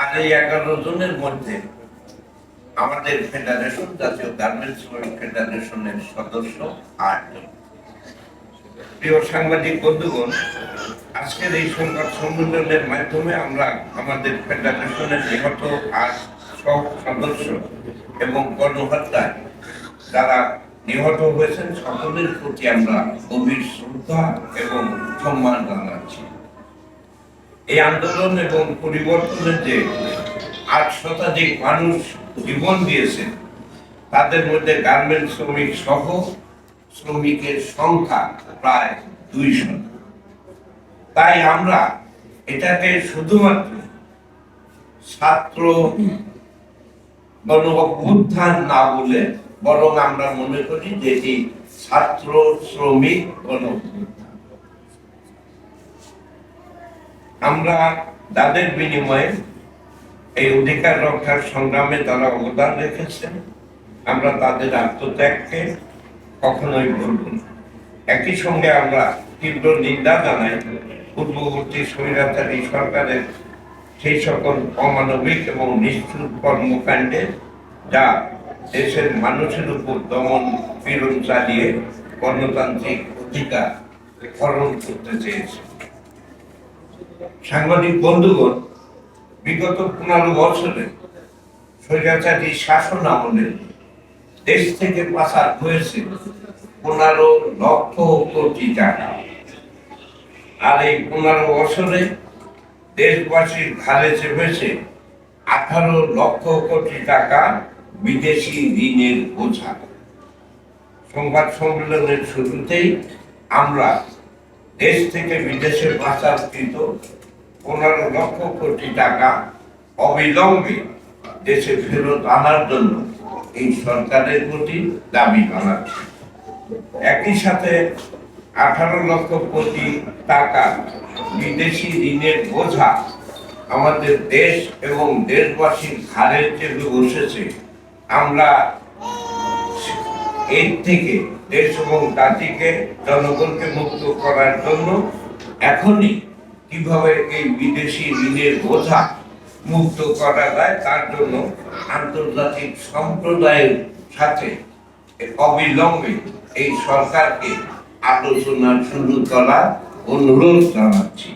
আর এই এগারো জনের মধ্যে আমাদের ফেডারেশন জাতীয় গার্মেন্টস শ্রমিক ফেডারেশনের সদস্য আট জন। প্রিয় সাংবাদিক বন্ধুগণ, আজকের এই সংবাদ সম্মেলনের মাধ্যমে আমরা আমাদের ফেডারেশনের নিহত আট সব সদস্য এবং কর্মকর্তায় যারা নিহত হয়েছেন, সকলের প্রতি আমরা গভীর শ্রদ্ধা এবং সম্মান জানাচ্ছি এই আন্দোলন এবং পরিবর্তনের যে আট শতাধিক মানুষ জীবন দিয়েছেন, তাদের মধ্যে গার্মেন্ট শ্রমিক সহ শ্রমিকের সংখ্যা প্রায় দুইশো তাই আমরা এটাকে শুধুমাত্র ছাত্র গণ না বলে বরং আমরা মনে করি যে ছাত্র, শ্রমিক গণ অভ্যুত্থান। আমরা তাদের বিনিময়ে এই অধিকার রক্ষার সংগ্রামে তারা অবদান রেখেছেন। আমরা তাদের আত্মত্যাগকে কখনোই ভুলব না। একই সঙ্গে আমরা তীব্র নিন্দা জানাই, পূর্ববর্তী স্বৈরাচারী সরকারের সেই সকল অমানবিক এবং নিষ্ঠুর কর্মকাণ্ডে যা দেশের মানুষের উপর দমন পীড়ন চালিয়ে গণতান্ত্রিক অধিকার হরণ করতে চেয়েছে। সাংবাদিক বন্ধুগণ, বিগত পনেরো বছরে স্বৈরাচারী শাসন আমলে দেশ থেকে পাচার হয়েছে পনেরো লক্ষ কোটি টাকা। আর এই পনেরো বছরে দেশবাসীর ঘাড়ে চেপেছে আঠারো লক্ষ কোটি টাকা বিদেশি ঋণের বোঝা। সংবাদ সম্মেলনের শুরুতেই আমরা দেশ থেকে বিদেশে পাচারকৃত পনেরো লক্ষ কোটি টাকা অবিলম্বে দেশে ফেরত আনার জন্য এই সরকারের প্রতি দাবি জানাচ্ছি। একই সাথে আঠারো লক্ষ কোটি টাকা বিদেশি ঋণের বোঝা আমাদের দেশ এবং দেশবাসীর ঘাড়ে চেপে বসেছে। আমরা এর থেকে দেশ এবং জাতিকে, জনগণকে মুক্ত করার জন্য এখনই কীভাবে এই বিদেশি ঋণের বোঝা মুক্ত করা যায়, তার জন্য আন্তর্জাতিক সম্প্রদায়ের সাথে অবিলম্বে এই সরকারকে আলোচনা শুরু করার অনুরোধ জানাচ্ছি।